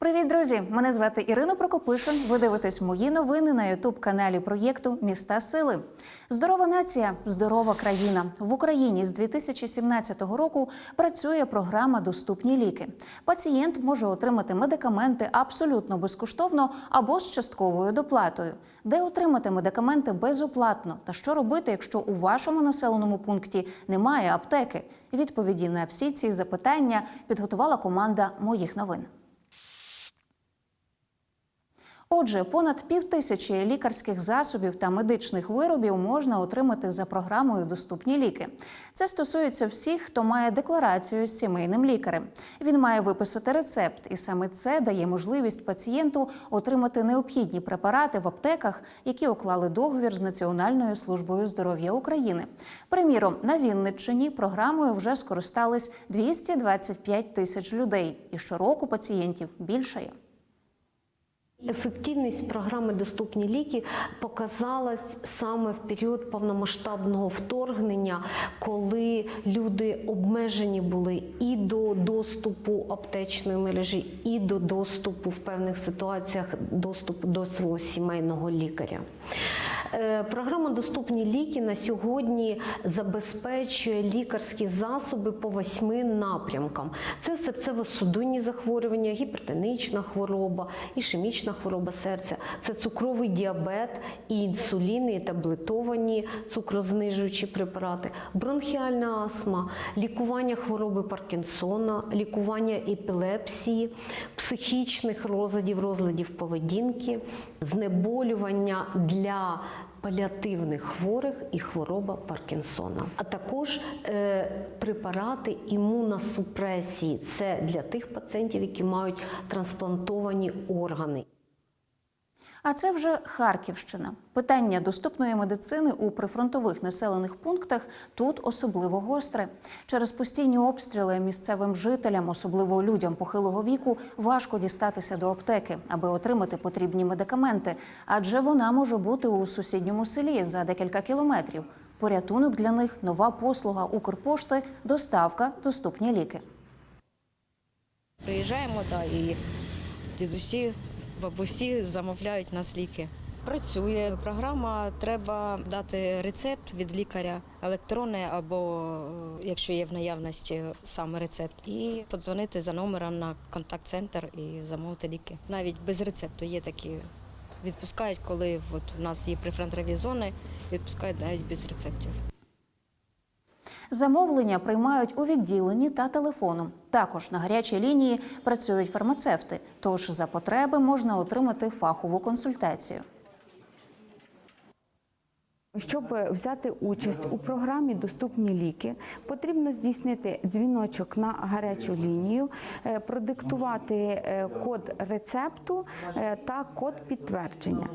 Привіт, друзі! Мене звати Ірина Прокопишин. Ви дивитесь мої новини на ютуб-каналі проєкту Міста Сили. Здорова нація, здорова країна. В Україні з 2017 року працює програма Доступні ліки. Пацієнт може отримати медикаменти абсолютно безкоштовно або з частковою доплатою. Де отримати медикаменти безоплатно та що робити, якщо у вашому населеному пункті немає аптеки? Відповіді на всі ці запитання підготувала команда моїх новин. Отже, понад півтисячі лікарських засобів та медичних виробів можна отримати за програмою Доступні ліки. Це стосується всіх, хто має декларацію з сімейним лікарем. Він має виписати рецепт, і саме це дає можливість пацієнту отримати необхідні препарати в аптеках, які уклали договір з Національною службою здоров'я України. Приміром, на Вінниччині програмою вже скористались 225 тисяч людей, і щороку пацієнтів більшає. Ефективність програми Доступні ліки показалась саме в період повномасштабного вторгнення, коли люди обмежені були і до доступу аптечної мережі, і до доступу в певних ситуаціях доступу до свого сімейного лікаря. Е, Програма Доступні ліки на сьогодні забезпечує лікарські засоби по восьми напрямкам: це серцево-судинні захворювання, гіпертонічна хвороба, ішемічна хвороба серця, це цукровий діабет, і інсуліни, і таблетовані цукрознижуючі препарати, бронхіальна астма, лікування хвороби Паркінсона, лікування епілепсії, психічних розладів, розладів поведінки, знеболювання для паліативних хворих і хвороба Паркінсона, а також е, препарати імуносупресії. Це для тих пацієнтів, які мають трансплантовані органи. А це вже Харківщина. Питання доступної медицини у прифронтових населених пунктах тут особливо гостре. Через постійні обстріли місцевим жителям, особливо людям похилого віку, важко дістатися до аптеки, аби отримати потрібні медикаменти, адже вона може бути у сусідньому селі за декілька кілометрів. Порятунок для них нова послуга Укрпошти, доставка, доступні ліки. Приїжджаємо, да, і дідусі, бабусі замовляють нас ліки. Працює програма, треба дати рецепт від лікаря електронний або е, якщо є в наявності саме рецепт, і подзвонити за номером на контакт-центр і замовити ліки. Навіть без рецепту є такі. Відпускають, коли от у нас є прифронтові зони, відпускають навіть без рецептів. Замовлення приймають у відділенні та телефоном. Також на гарячій лінії працюють фармацевти, тож за потреби можна отримати фахову консультацію. Щоб взяти участь у програмі Доступні ліки, потрібно здійснити дзвіночок на гарячу лінію, е, продиктувати е, код рецепту е, та код підтвердження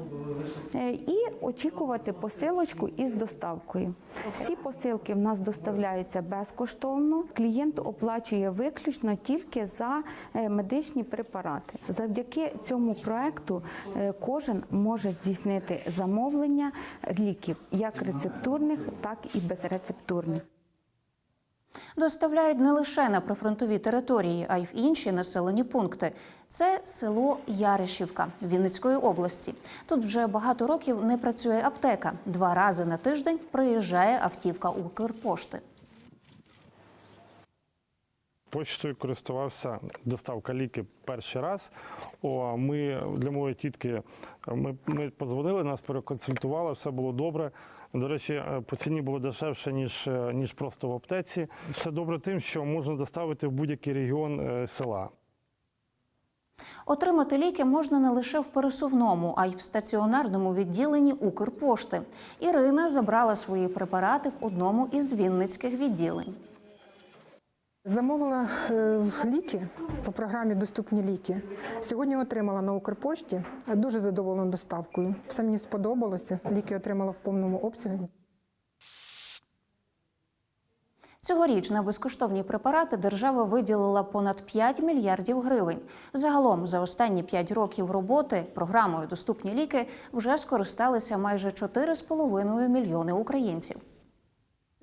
і очікувати посилочку із доставкою. Всі посилки в нас доставляються безкоштовно. Клієнт оплачує виключно тільки за медичні препарати. Завдяки цьому проекту кожен може здійснити замовлення ліків як рецептурних, так і безрецептурних. Доставляють не лише на прифронтові території, а й в інші населені пункти. Це село Яришівка Вінницької області. Тут вже багато років не працює аптека. Два рази на тиждень приїжджає автівка Укрпошти. Почтою користувався доставка ліки перший раз. О, ми для моєї тітки ми, ми подзвонили, нас переконсультували, все було добре. До речі, е, по ціні було дешевше, ніж, е, ніж просто в аптеці. Все добре тим, що можна доставити в будь-який регіон е, села. Отримати ліки можна не лише в пересувному, а й в стаціонарному відділенні Укрпошти. Ірина забрала свої препарати в одному із вінницьких відділень. Замовила е, ліки по програмі Доступні ліки. Сьогодні отримала на Укрпошті. Дуже задоволена доставкою. Все мені сподобалося. Ліки отримала в повному обсязі. Цьогоріч на безкоштовні препарати держава виділила понад 5 мільярдів гривень. Загалом за останні 5 років роботи програмою Доступні ліки вже скористалися майже 4,5 мільйони українців.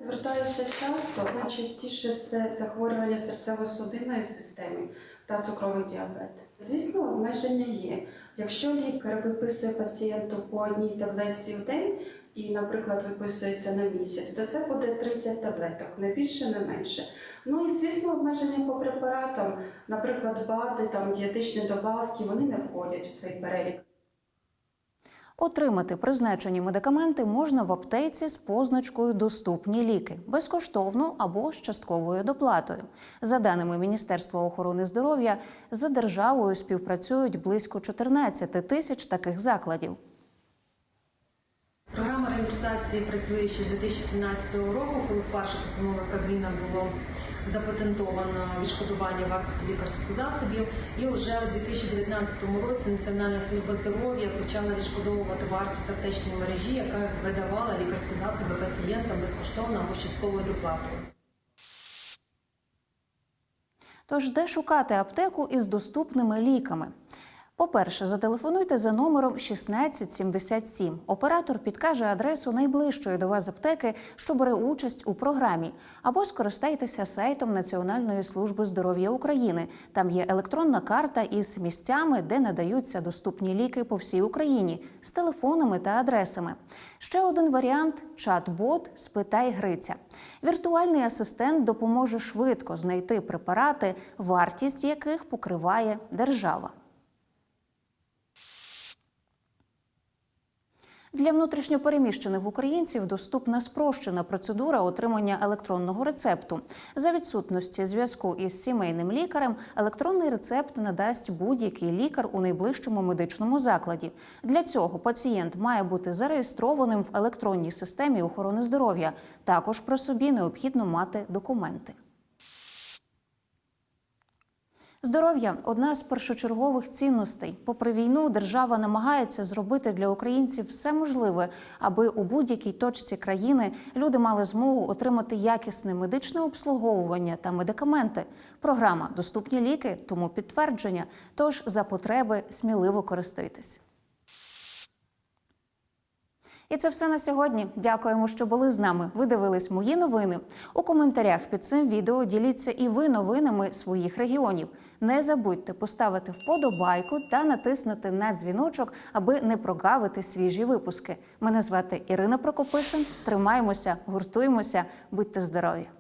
Звертаються часто, найчастіше це захворювання серцево-судинної системи та цукровий діабет. Звісно, обмеження є. Якщо лікар виписує пацієнту по одній таблетці в день і, наприклад, виписується на місяць, то це буде 30 таблеток, не більше, не менше. Ну і звісно, обмеження по препаратам, наприклад, БАДи, там дієтичні добавки, вони не входять в цей перелік. Отримати призначені медикаменти можна в аптеці з позначкою Доступні ліки безкоштовно або з частковою доплатою. За даними Міністерства охорони здоров'я, за державою співпрацюють близько 14 тисяч таких закладів. Програма реімбурсації працює ще з 2017 року, коли вперше постановою Кабміна було запатентовано відшкодування вартості лікарських засобів. І вже у 2019 році Національна служба здоров'я почала відшкодовувати вартість аптечної мережі, яка видавала лікарські засоби пацієнтам безкоштовно або частковою доплатою. Тож, де шукати аптеку із доступними ліками? По-перше, зателефонуйте за номером 1677. Оператор підкаже адресу найближчої до вас аптеки, що бере участь у програмі, або скористайтеся сайтом Національної служби здоров'я України. Там є електронна карта із місцями, де надаються доступні ліки по всій Україні з телефонами та адресами. Ще один варіант чат-бот Спитай Гриця. Віртуальний асистент допоможе швидко знайти препарати, вартість яких покриває держава. Для внутрішньопереміщених українців доступна спрощена процедура отримання електронного рецепту. За відсутності зв'язку із сімейним лікарем електронний рецепт надасть будь-який лікар у найближчому медичному закладі. Для цього пацієнт має бути зареєстрованим в електронній системі охорони здоров'я. Також про собі необхідно мати документи. Здоров'я одна з першочергових цінностей. Попри війну, держава намагається зробити для українців все можливе, аби у будь-якій точці країни люди мали змогу отримати якісне медичне обслуговування та медикаменти. Програма Доступні ліки тому підтвердження. Тож за потреби сміливо користуйтесь. І це все на сьогодні. Дякуємо, що були з нами. Ви дивились мої новини. У коментарях під цим відео діліться і ви новинами своїх регіонів. Не забудьте поставити вподобайку та натиснути на дзвіночок, аби не прогавити свіжі випуски. Мене звати Ірина Прокопишин. Тримаємося, гуртуємося, будьте здорові!